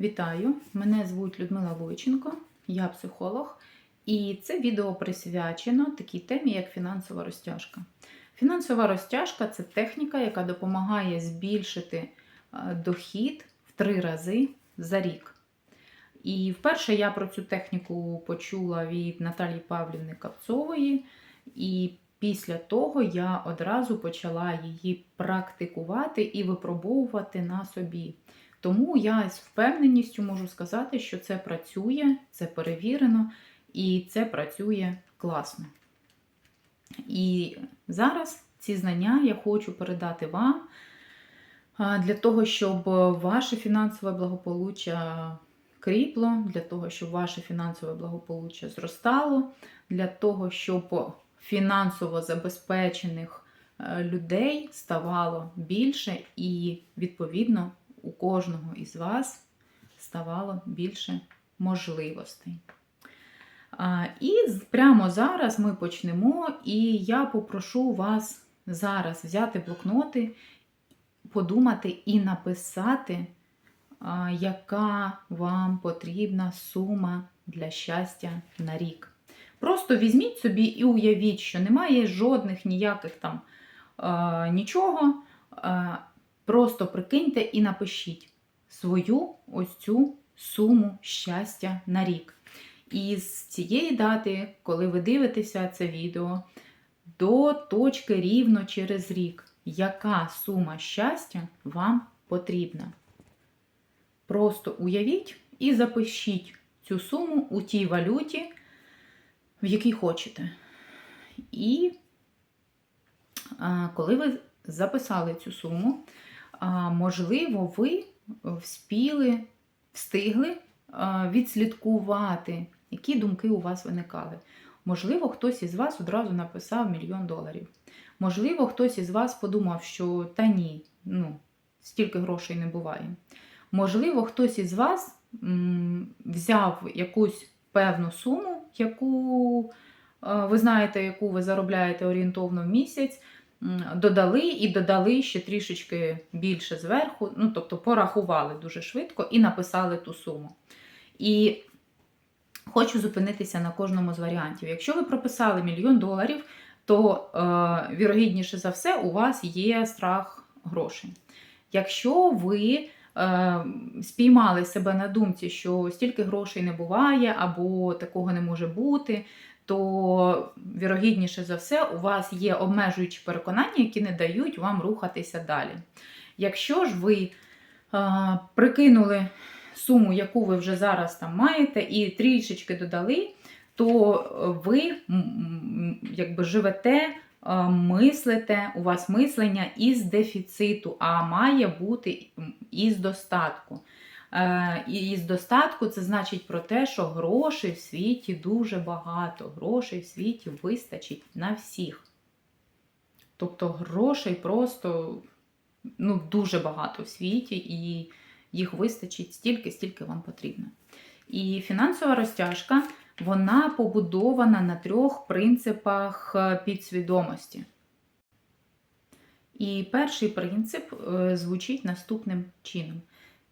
Вітаю! Мене звуть Людмила Войченко, я психолог, і це відео присвячено такій темі, як фінансова розтяжка. Фінансова розтяжка це техніка, яка допомагає збільшити е, дохід в три рази за рік. І вперше я про цю техніку почула від Наталії Павлівни Капцової, і після того я одразу почала її практикувати і випробовувати на собі. Тому я з впевненістю можу сказати, що це працює, це перевірено і це працює класно. І зараз ці знання я хочу передати вам для того, щоб ваше фінансове благополуччя кріпло, для того, щоб ваше фінансове благополуччя зростало, для того, щоб фінансово забезпечених е, людей ставало більше і, відповідно, у кожного із вас ставало більше можливостей. І прямо зараз ми почнемо, і я попрошу вас зараз взяти блокноти, подумати і написати, яка вам потрібна сума для щастя на рік. Просто візьміть собі і уявіть, що немає жодних ніяких там нічого. Просто прикиньте і напишіть свою ось цю суму щастя на рік. І з цієї дати, коли ви дивитеся це відео, до точки рівно через рік, яка сума щастя вам потрібна. Просто уявіть і запишіть цю суму у тій валюті, в якій хочете. І коли ви записали цю суму, можливо, ви вспіли, встигли відслідкувати, які думки у вас виникали. Можливо, хтось із вас одразу написав мільйон доларів. Можливо, хтось із вас подумав, що та ні, ну, стільки грошей не буває. Можливо, хтось із вас взяв якусь певну суму, яку е, ви знаєте, яку ви заробляєте орієнтовно в місяць, додали і додали ще трішечки більше зверху, ну, тобто порахували дуже швидко і написали ту суму. І хочу зупинитися на кожному з варіантів. Якщо ви прописали мільйон доларів, то е, вірогідніше за все у вас є страх грошей. Якщо ви е, спіймали себе на думці, що стільки грошей не буває, або такого не може бути, то вірогідніше за все у вас є обмежуючі переконання, які не дають вам рухатися далі. Якщо ж ви е, прикинули суму, яку ви вже зараз там маєте, і трішечки додали, то ви якби живете, мислите, у вас мислення із дефіциту, а має бути із достатку. Е, І із достатку це значить про те, що грошей в світі дуже багато, грошей в світі вистачить на всіх. Тобто грошей просто ну, дуже багато в світі, і їх вистачить стільки, стільки вам потрібно. І фінансова розтяжка вона побудована на трьох принципах е, підсвідомості. І перший принцип е, звучить наступним чином: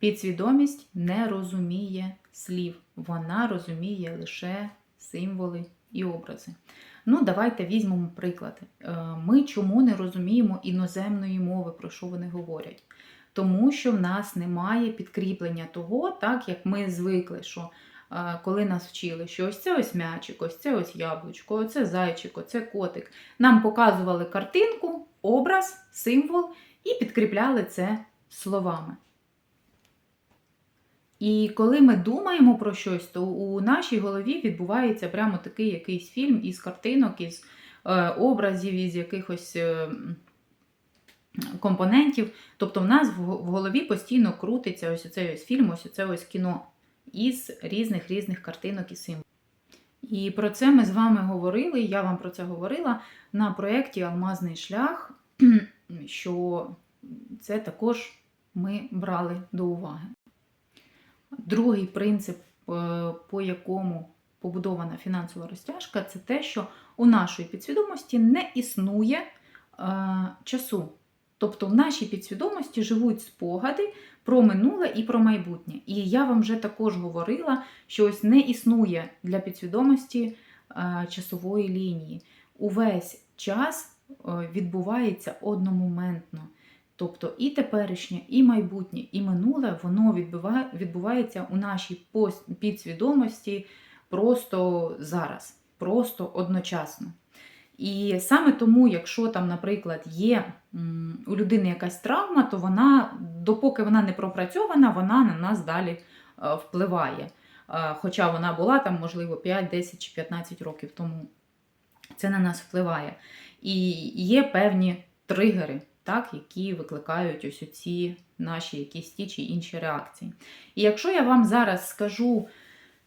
підсвідомість не розуміє слів, вона розуміє лише символи і образи. Ну, давайте візьмемо приклад. Е, Ми чому не розуміємо іноземної мови, про що вони говорять? Тому що в нас немає підкріплення того, так як ми звикли, що е, коли нас вчили, що ось це ось м'ячик, ось це ось яблучко, оце зайчик, оце котик. Нам показували картинку, образ, символ і підкріпляли це словами. І коли ми думаємо про щось, то у нашій голові відбувається прямо такий якийсь фільм із картинок, із е, образів, із якихось е, компонентів. Тобто в нас в голові постійно крутиться ось цей ось фільм, ось це ось кіно із різних різних картинок і символів. І про це ми з вами говорили, я вам про це говорила на проєкті Алмазний шлях, що це також ми брали до уваги. Другий принцип, е, по якому побудована фінансова розтяжка, це те, що у нашої підсвідомості не існує е, часу. Тобто в нашій підсвідомості живуть спогади про минуле і про майбутнє. І я вам вже також говорила, що ось не існує для підсвідомості е, часової лінії. Увесь час відбувається одномоментно. Тобто і теперішнє, і майбутнє, і минуле воно відбуває, відбувається у нашій підсвідомості просто зараз, просто одночасно. І саме тому, якщо там, наприклад, є у людини якась травма, то вона, допоки вона не пропрацьована, вона на нас далі е, впливає. Е, Хоча вона була там, можливо, 5, 10 чи 15 років тому. Це на нас впливає. І є певні тригери, так, які викликають ось ці наші якісь ті чи інші реакції. І якщо я вам зараз скажу,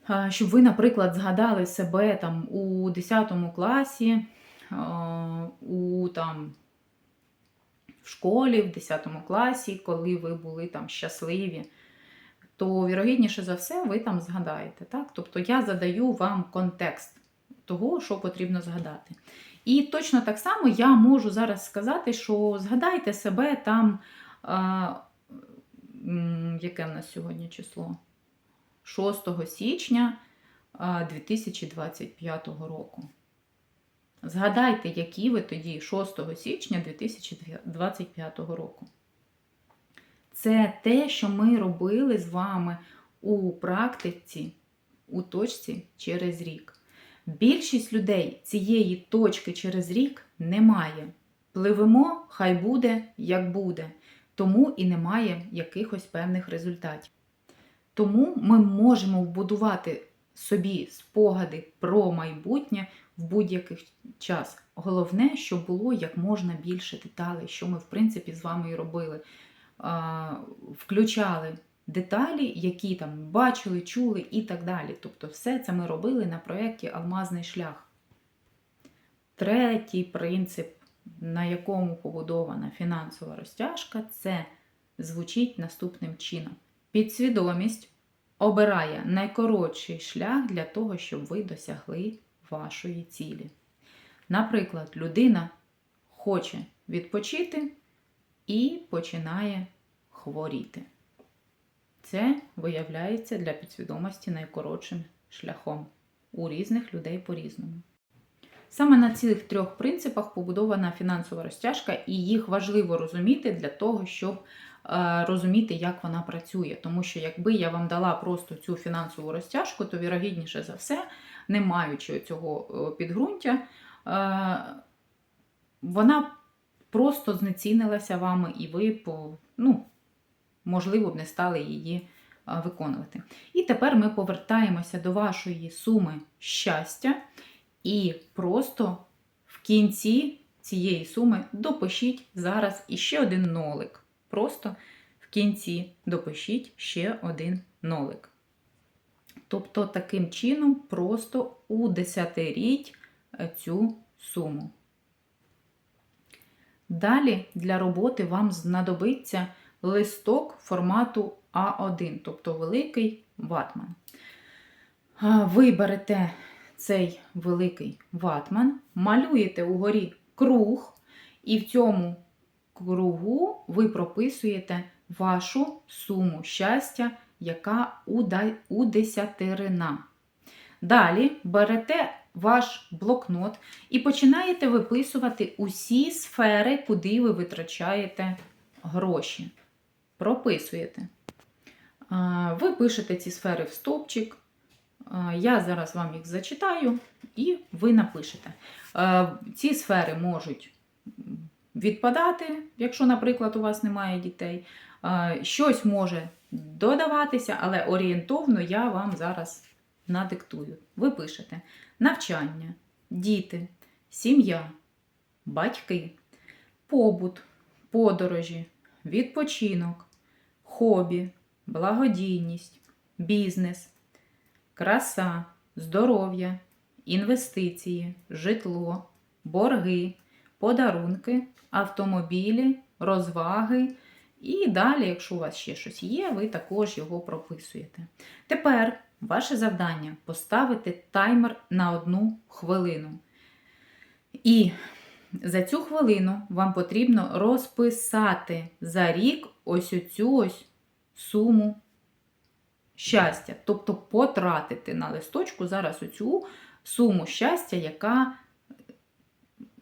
е, щоб ви, наприклад, згадали себе там у 10 класі, е, у там в школі, в 10 класі, коли ви були там щасливі, то вірогідніше за все ви там згадаєте. Так? Тобто я задаю вам контекст того, що потрібно згадати. І точно так само я можу зараз сказати, що згадайте себе там, а, яке в нас сьогодні число? 6 січня 2025 року. Згадайте, які ви тоді 6 січня 2025 року. Це те, що ми робили з вами у практиці, у точці через рік. Більшість людей цієї точки через рік немає. Пливемо, хай буде, як буде. Тому і немає якихось певних результатів. Тому ми можемо вбудувати собі спогади про майбутнє в будь-який час. Головне, щоб було як можна більше деталей, що ми, в принципі, з вами і робили. Включали деталі, які там бачили, чули і так далі. Тобто, все це ми робили на проєкті Алмазний шлях. Третій принцип, на якому побудована фінансова розтяжка, це звучить наступним чином: підсвідомість обирає найкоротший шлях для того, щоб ви досягли вашої цілі. Наприклад, людина хоче відпочити і починає хворіти. Це виявляється для підсвідомості найкоротшим шляхом у різних людей по-різному. Саме на цих трьох принципах побудована фінансова розтяжка, і їх важливо розуміти для того, щоб е, розуміти, як вона працює. Тому що якби я вам дала просто цю фінансову розтяжку, то вірогідніше за все, не маючи цього е, підґрунтя, е, вона просто знецінилася вами, і ви ну, можливо, б не стали її виконувати. І тепер ми повертаємося до вашої суми щастя, і просто в кінці цієї суми допишіть зараз іще один нолик. Просто в кінці допишіть ще один нолик. Тобто, таким чином, просто удесятиріть е, цю суму. Далі для роботи вам знадобиться листок формату А1, тобто великий ватман. Ви берете цей великий ватман, малюєте угорі круг, і в цьому кругу ви прописуєте вашу суму щастя, яка удесятерина. Далі берете ваш блокнот і починаєте виписувати усі сфери, куди ви витрачаєте гроші прописуєте. Ви пишете ці сфери в стовпчик. Я зараз вам їх зачитаю, і ви напишете. Ці сфери можуть відпадати, якщо, наприклад, у вас немає дітей. Щось може додаватися, але орієнтовно я вам зараз надиктую. Ви пишете навчання, діти, сім'я, батьки, побут, подорожі, відпочинок, хобі, благодійність, бізнес, краса, здоров'я, інвестиції, житло, борги, подарунки, автомобілі, розваги. І далі, якщо у вас ще щось є, ви також його прописуєте. Тепер ваше завдання поставити таймер на одну хвилину. І за цю хвилину вам потрібно розписати за рік ось оцю ось суму щастя. Тобто потратити на листочку зараз оцю суму щастя, яка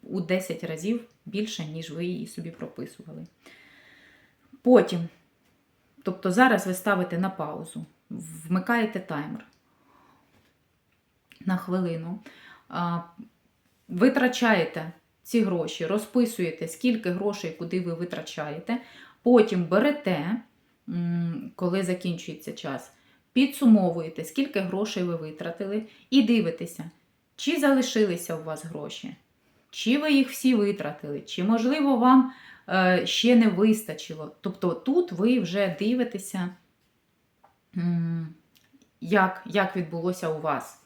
у 10 разів більше, ніж ви її собі прописували. Потім, тобто зараз ви ставите на паузу, вмикаєте таймер на хвилину, витрачаєте ці гроші, розписуєте, скільки грошей, куди ви витрачаєте. Потім берете, коли закінчується час, підсумовуєте, скільки грошей ви витратили, і дивитеся, чи залишилися у вас гроші, чи ви їх всі витратили, чи, можливо, вам е, ще не вистачило. Тобто тут ви вже дивитеся, як, як відбулося у вас.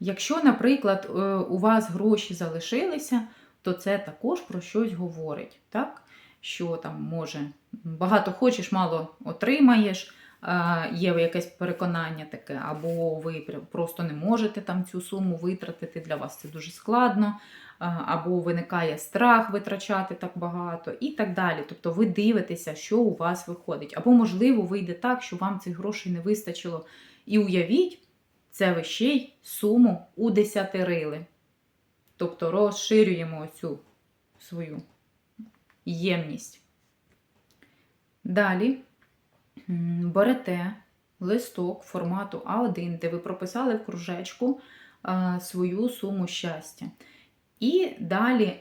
Якщо, наприклад, е, у вас гроші залишилися, то це також про щось говорить. Так? Що там може багато хочеш, мало отримаєш, е, є якесь переконання таке, або ви просто не можете там цю суму витратити, для вас це дуже складно, е, або виникає страх витрачати так багато, і так далі. Тобто ви дивитеся, що у вас виходить. Або, можливо, вийде так, що вам цих грошей не вистачило. І уявіть, це ви ще й суму удесятерили. Тобто розширюємо цю свою ємність. Далі берете листок формату А1, де ви прописали в кружечку свою суму щастя. І далі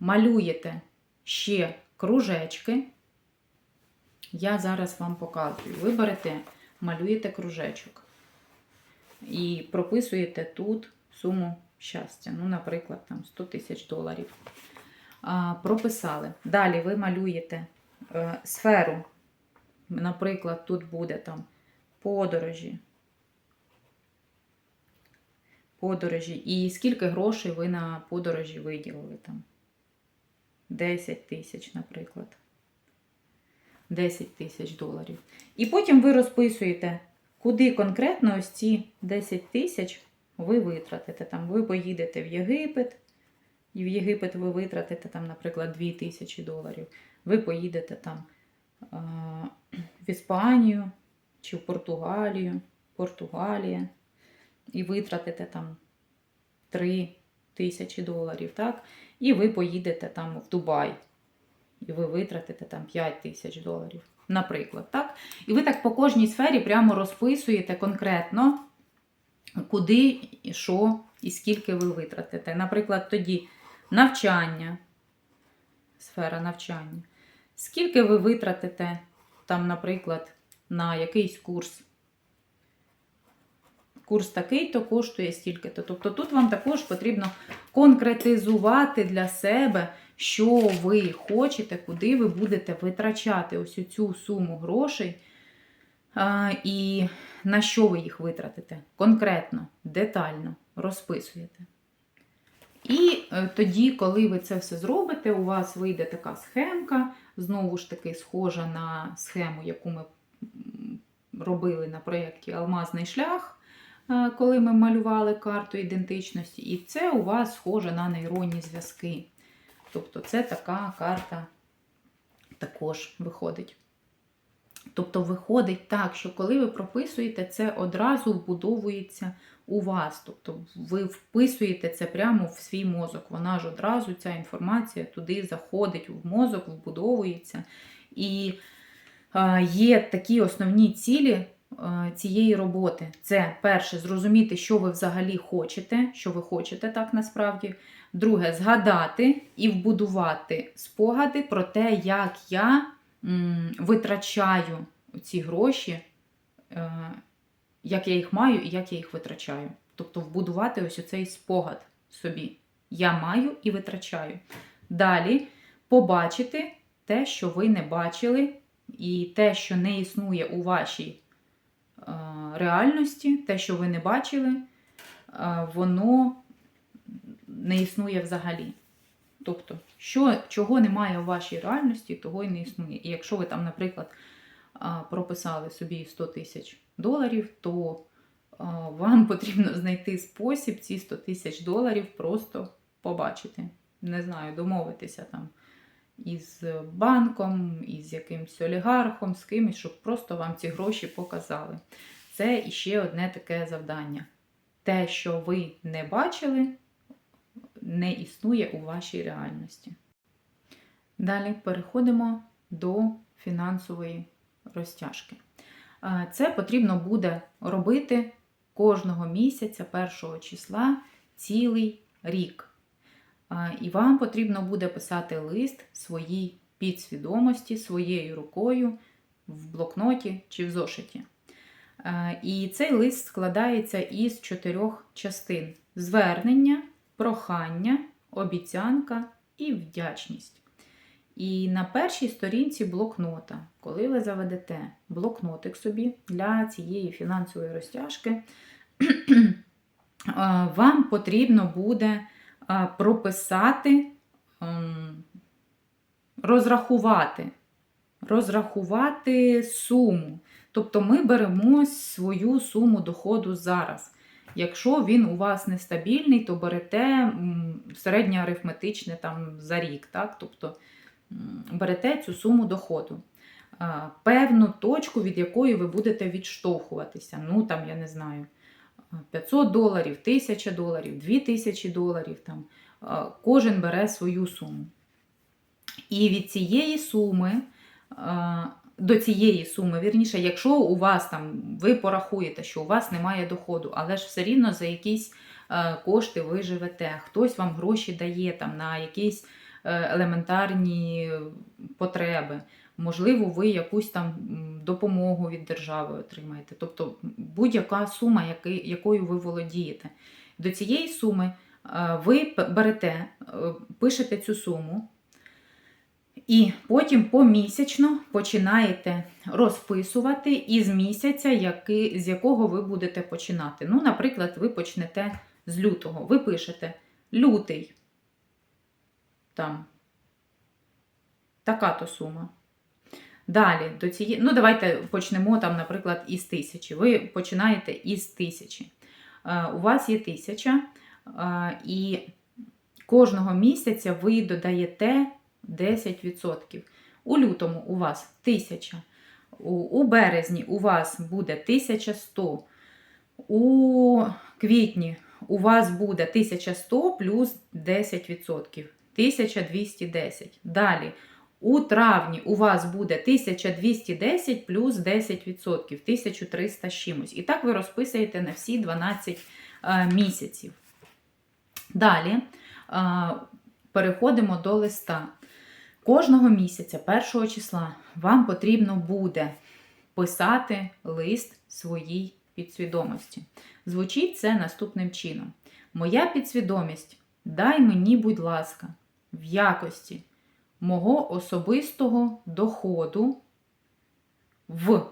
малюєте ще кружечки. Я зараз вам показую. Ви берете, малюєте кружечок і прописуєте тут суму щастя. Ну, наприклад, там 100 тисяч доларів. Прописали. Далі ви малюєте е, сферу. Наприклад, тут буде там подорожі. Подорожі. І скільки грошей ви на подорожі виділили там? 10 тисяч, наприклад. 10 тисяч доларів. І потім ви розписуєте, куди конкретно ось ці 10 тисяч ви витратите. Там ви поїдете в Єгипет, і в Єгипет ви витратите, там, наприклад, 2 тисячі доларів. Ви поїдете там е, в Іспанію чи в Португалію, Португалія, і витратите там 3 тисячі доларів. так? І ви поїдете там в Дубай, і ви витратите там 5 тисяч доларів. Наприклад, так? І ви так по кожній сфері прямо розписуєте конкретно, куди, і що і скільки ви витратите. Наприклад, тоді навчання, сфера навчання. Скільки ви витратите, там, наприклад, на якийсь курс. Курс такий-то коштує стільки-то. Тобто тут вам також потрібно конкретизувати для себе, що ви хочете, куди ви будете витрачати ось цю суму грошей, і на що ви їх витратите. Конкретно, детально розписуєте. І е, тоді, коли ви це все зробите, у вас вийде така схемка, знову ж таки, схожа на схему, яку ми робили на проєкті Алмазний шлях, е, коли ми малювали карту ідентичності. І це у вас схоже на нейронні зв'язки. Тобто, це така карта також виходить. Тобто, виходить так, що коли ви прописуєте, це одразу вбудовується у вас. Тобто ви вписуєте це прямо в свій мозок. Вона ж одразу, ця інформація туди заходить в мозок, вбудовується. І є такі основні цілі цієї роботи. Це перше, зрозуміти, що ви взагалі хочете, що ви хочете так насправді. Друге, згадати і вбудувати спогади про те, як я витрачаю ці гроші, е, як я їх маю і як я їх витрачаю. Тобто вбудувати ось оцей спогад собі. Я маю і витрачаю. Далі побачити те, що ви не бачили, і те, що не існує у вашій е, реальності, те, що ви не бачили, е, воно не існує взагалі. Тобто, що, чого немає у вашій реальності, того і не існує. І якщо ви там, наприклад, прописали собі 100 тисяч доларів, то вам потрібно знайти спосіб ці 100 тисяч доларів просто побачити. не знаю, домовитися там із банком, із якимсь олігархом, з кимось, щоб просто вам ці гроші показали. Це іще одне таке завдання. Те, що ви не бачили, не існує у вашій реальності. Далі переходимо до фінансової розтяжки. Це потрібно буде робити кожного місяця, першого числа, цілий рік. І вам потрібно буде писати лист своїй підсвідомості своєю рукою в блокноті чи в зошиті. Е, І цей лист складається із чотирьох частин: звернення, прохання, обіцянка і вдячність. І на першій сторінці блокнота, коли ви заведете блокнотик собі для цієї фінансової розтяжки, е, вам потрібно буде е, прописати, ем, розрахувати, розрахувати суму. Тобто ми беремо свою суму доходу зараз. Якщо він у вас нестабільний, то берете середнє там за рік. Так? Тобто берете цю суму доходу. Певну точку, від якої ви будете відштовхуватися. Ну, там, я не знаю, 500 доларів, 1000 доларів, 2000 доларів. Там. Кожен бере свою суму. І від цієї суми, до цієї суми, вірніше, якщо у вас там, ви порахуєте, що у вас немає доходу, але ж все рівно за якісь е, кошти ви живете, хтось вам гроші дає там на якісь е, елементарні потреби. Можливо, ви якусь там допомогу від держави отримаєте. Тобто будь-яка сума, якою ви володієте. До цієї суми е, ви берете, пишете цю суму. І потім помісячно починаєте розписувати із місяця, який, з якого ви будете починати. Ну, наприклад, ви почнете з лютого. Ви пишете лютий. Там така то сума. Далі, до цієї, ну давайте почнемо там, наприклад, із тисячі. Ви починаєте із тисячі. Е, У вас є тисяча, е, і кожного місяця ви додаєте 10%. У лютому у вас 1000. У, березні у вас буде 1100. У квітні у вас буде 1100 плюс 10%. 1210. Далі. У травні у вас буде 1210 плюс 10%, 1300 з чимось. І так ви розписуєте на всі 12 е, місяців. Далі е, переходимо до листа. Кожного місяця, першого числа, вам потрібно буде писати лист своїй підсвідомості. Звучить це наступним чином: Моя підсвідомість, дай мені, будь ласка, в якості мого особистого доходу в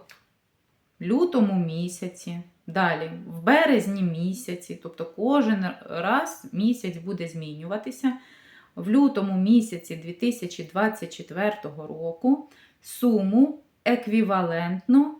лютому місяці, далі в березні місяці, тобто кожен раз місяць буде змінюватися. В лютому місяці 2024 року суму еквівалентну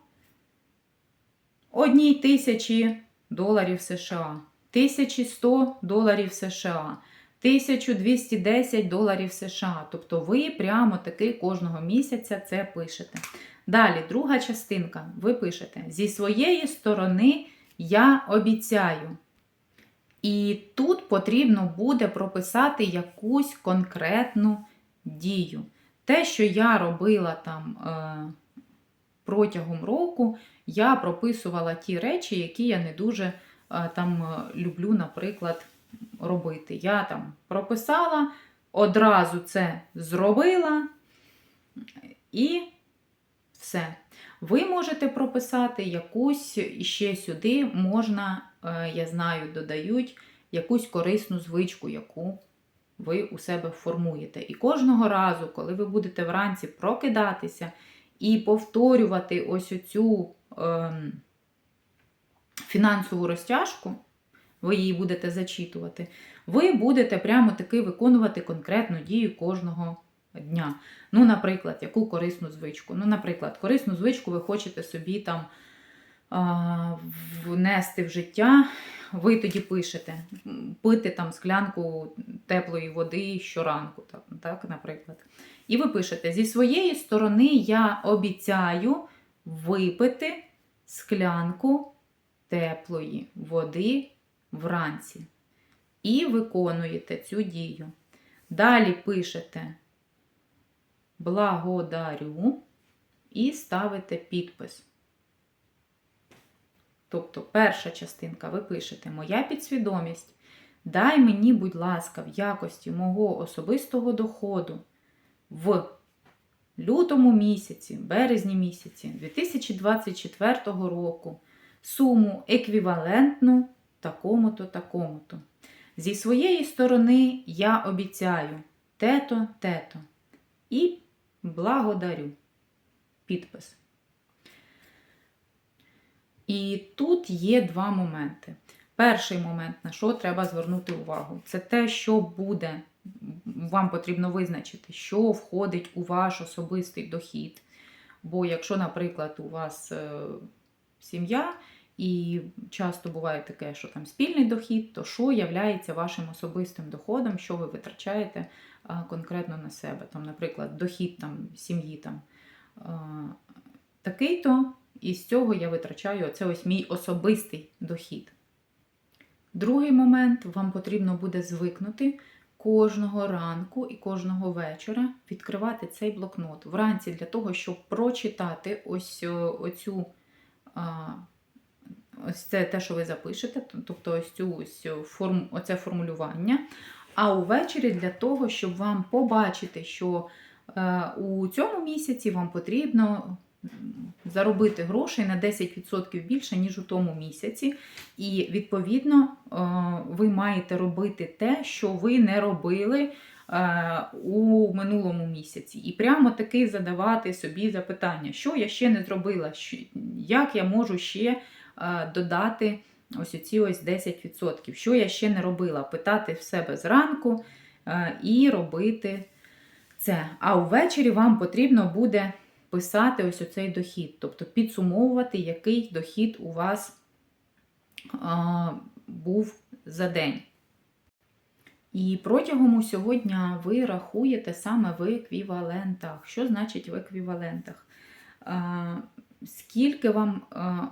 1 тисячі доларів США, 1100 доларів США, 1210 доларів США. Тобто ви прямо таки кожного місяця це пишете. Далі, друга частинка, ви пишете: зі своєї сторони я обіцяю. І тут потрібно буде прописати якусь конкретну дію. Те, що я робила там е, протягом року, я прописувала ті речі, які я не дуже е, там е, люблю, наприклад, робити. Я там прописала, одразу це зробила і все. Ви можете прописати якусь ще сюди можна, я знаю, додають якусь корисну звичку, яку ви у себе формуєте. І кожного разу, коли ви будете вранці прокидатися і повторювати ось оцю ем, фінансову розтяжку, ви її будете зачитувати, ви будете прямо таки виконувати конкретну дію кожного дня. Ну, наприклад, яку корисну звичку. Ну, наприклад, корисну звичку ви хочете собі там внести в життя, ви тоді пишете пити там склянку теплої води щоранку, так, наприклад. І ви пишете: зі своєї сторони я обіцяю випити склянку теплої води вранці. І виконуєте цю дію. Далі пишете благодарю і ставите підпис. Тобто, перша частинка ви пишете Моя підсвідомість. Дай мені, будь ласка, в якості мого особистого доходу в лютому місяці, березні місяці 2024 року суму еквівалентну такому-то, такому-то. Зі своєї сторони я обіцяю те-то, те-то. І благодарю. Підпис. І тут є два моменти. Перший момент, на що треба звернути увагу, це те, що буде, вам потрібно визначити, що входить у ваш особистий дохід. Бо якщо, наприклад, у вас е, сім'я, і часто буває таке, що там спільний дохід, то що є вашим особистим доходом, що ви витрачаєте конкретно на себе. Там, наприклад, дохід там, сім'ї там, такий-то, і з цього я витрачаю це ось мій особистий дохід. Другий момент, вам потрібно буде звикнути кожного ранку і кожного вечора відкривати цей блокнот вранці для того, щоб прочитати ось оцю. Ось це те, що ви запишете, тобто ось цю ось форм, оце формулювання. А увечері для того, щоб вам побачити, що е, у цьому місяці вам потрібно заробити грошей на 10% більше, ніж у тому місяці. І, відповідно, е, ви маєте робити те, що ви не робили е, у минулому місяці. І прямо таки задавати собі запитання, що я ще не зробила, як я можу ще е, додати ось ці ось 10%. Що я ще не робила? Питати в себе зранку і робити це. А увечері вам потрібно буде писати ось оцей дохід, тобто підсумовувати, який дохід у вас а, був за день. І протягом усього дня ви рахуєте саме в еквівалентах. Що значить в еквівалентах? А, Скільки вам а,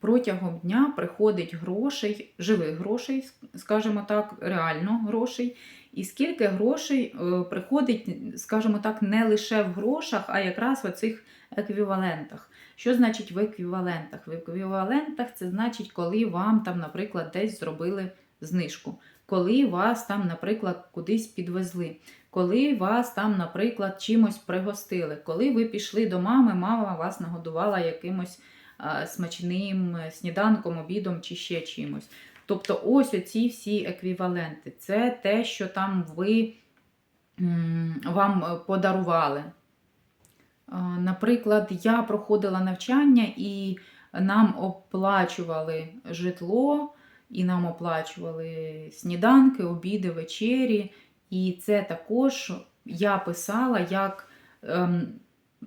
протягом дня приходить грошей, живих грошей, скажімо так, реально грошей, і скільки грошей е, приходить, скажімо так, не лише в грошах, а якраз в оцих еквівалентах. Що значить в еквівалентах? В еквівалентах це значить, коли вам там, наприклад, десь зробили знижку, коли вас там, наприклад, кудись підвезли, коли вас там, наприклад, чимось пригостили, коли ви пішли до мами, мама вас нагодувала якимось смачним сніданком, обідом чи ще чимось. Тобто, ось оці всі еквіваленти. Це те, що там ви вам подарували. Наприклад, я проходила навчання і нам оплачували житло, і нам оплачували сніданки, обіди, вечері. І це також я писала як ем,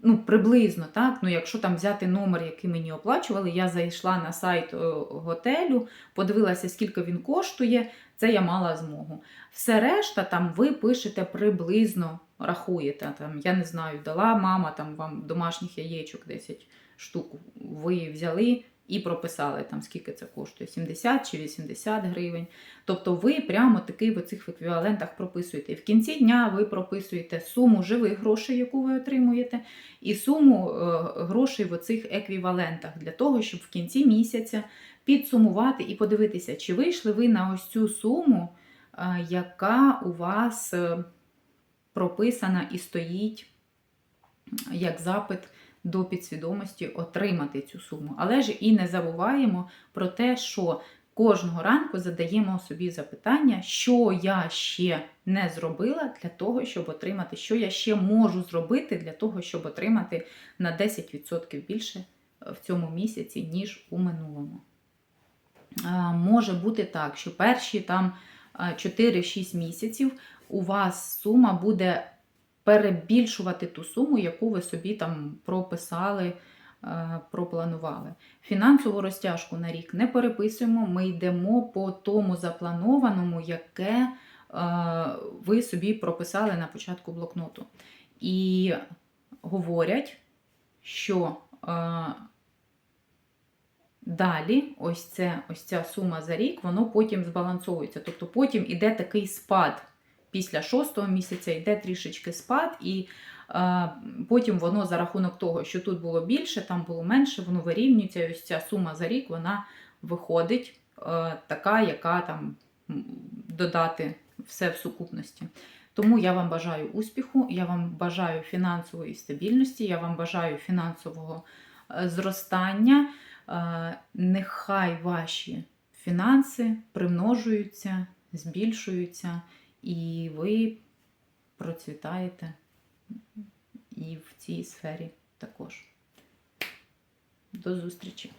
ну, приблизно, так? Ну, якщо там взяти номер, який мені оплачували, я зайшла на сайт е, готелю, подивилася, скільки він коштує, це я мала змогу. Все решта, там ви пишете приблизно, рахуєте. Там, я не знаю, дала мама там вам домашніх яєчок 10 штук. Ви взяли і прописали, там, скільки це коштує, 70 чи 80 гривень. Тобто ви прямо таки в цих еквівалентах прописуєте. І в кінці дня ви прописуєте суму живих грошей, яку ви отримуєте, і суму е, грошей в оцих еквівалентах, для того, щоб в кінці місяця підсумувати і подивитися, чи вийшли ви на ось цю суму, е, яка у вас е, прописана і стоїть як запит до підсвідомості отримати цю суму. Але ж і не забуваємо про те, що кожного ранку задаємо собі запитання, що я ще не зробила для того, щоб отримати, що я ще можу зробити для того, щоб отримати на 10% більше в цьому місяці, ніж у минулому. Може бути так, що перші там 4-6 місяців у вас сума буде перебільшувати ту суму, яку ви собі там прописали е, пропланували. Фінансову розтяжку на рік не переписуємо, ми йдемо по тому запланованому, яке е, ви собі прописали на початку блокноту. І говорять, що е, далі ось, це, ось ця сума за рік, воно потім збалансовується. Тобто потім іде такий спад. Після шостого місяця йде трішечки спад, і е, потім воно за рахунок того, що тут було більше, там було менше, воно вирівнюється. І ось ця сума за рік вона виходить е, така, яка там додати все в сукупності. Тому я вам бажаю успіху, я вам бажаю фінансової стабільності, я вам бажаю фінансового е, зростання. Е, Нехай ваші фінанси примножуються, збільшуються, і ви процвітаєте і в цій сфері також. До зустрічі!